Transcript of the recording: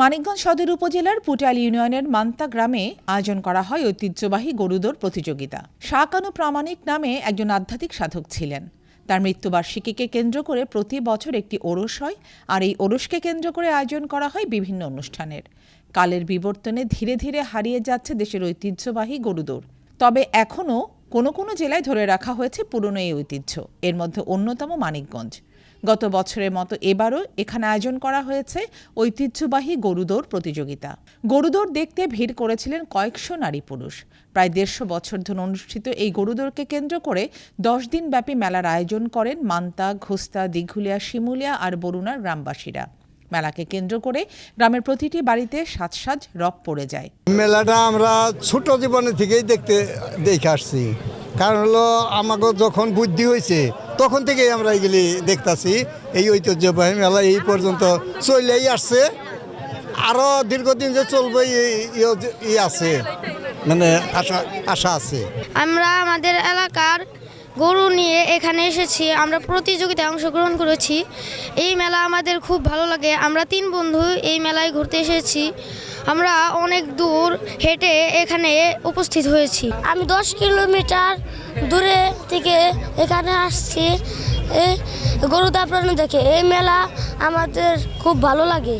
মানিকগঞ্জ সদর উপজেলার পুটাল ইউনিয়নের মান্তা গ্রামে আয়োজন করা হয় ঐতিহ্যবাহী গরুদৌড় প্রতিযোগিতা। শাকানু প্রামাণিক নামে একজন আধ্যাত্মিক সাধক ছিলেন। তার মৃত্যুবার্ষিকীকে কেন্দ্র করে প্রতি বছর একটি ওরস হয় আর এই ওরসকে কেন্দ্র করে আয়োজন করা হয় বিভিন্ন অনুষ্ঠানের। কালের বিবর্তনে ধীরে ধীরে হারিয়ে যাচ্ছে দেশের ঐতিহ্যবাহী গরুদৌড়। তবে এখনও কোনো কোনো জেলায় ধরে রাখা হয়েছে পুরনো এই ঐতিহ্য। এর মধ্যে অন্যতম মানিকগঞ্জ। গত বছরের মতো এবারও এখানে আয়োজন করা হয়েছে ঐতিহ্যবাহী গরুদৌড় প্রতিযোগিতা। গরুদৌড় দেখতে ভিড় করেছিলেন কয়েকশো নারী পুরুষ। প্রায় দেড়শো বছর ধরে অনুষ্ঠিত এই গরুদৌড়কে কেন্দ্র করে দশ দিন ব্যাপী মেলার আয়োজন করেন মান্তা, ঘোস্তা, দিঘুলিয়া, শিমুলিয়া আর বরুণার গ্রামবাসীরা। মেলাকে কেন্দ্র করে গ্রামের প্রতিটি বাড়িতে সাজ সাজ রব পড়ে যায়। মেলাটা আমরা ছোট জীবনে থেকেই দেখতে দেখে আসছি। কারণ হলো আমাকে যখন বুদ্ধি হয়েছে তখন থেকেই আমরা এগুলি দেখতাছি। এই ঐতিহ্যবাহী মেলা এই পর্যন্ত চলেই আসছে। আরও দীর্ঘদিন যে চলবে এই- ইয়ে ই আছে। মানে আশা আশা আছে। আমরা আমাদের এলাকার গরু নিয়ে এখানে এসেছি, আমরা প্রতিযোগিতায় অংশগ্রহণ করেছি। এই মেলা আমাদের খুব ভালো লাগে। আমরা তিন বন্ধু এই মেলায় ঘুরতে এসেছি। আমরা অনেক দূর হেঁটে এখানে উপস্থিত হয়েছি। আমি দশ কিলোমিটার দূরে থেকে এখানে আসছি। এই গরু দাপড়ানো দেখে এই মেলা আমাদের খুব ভালো লাগে।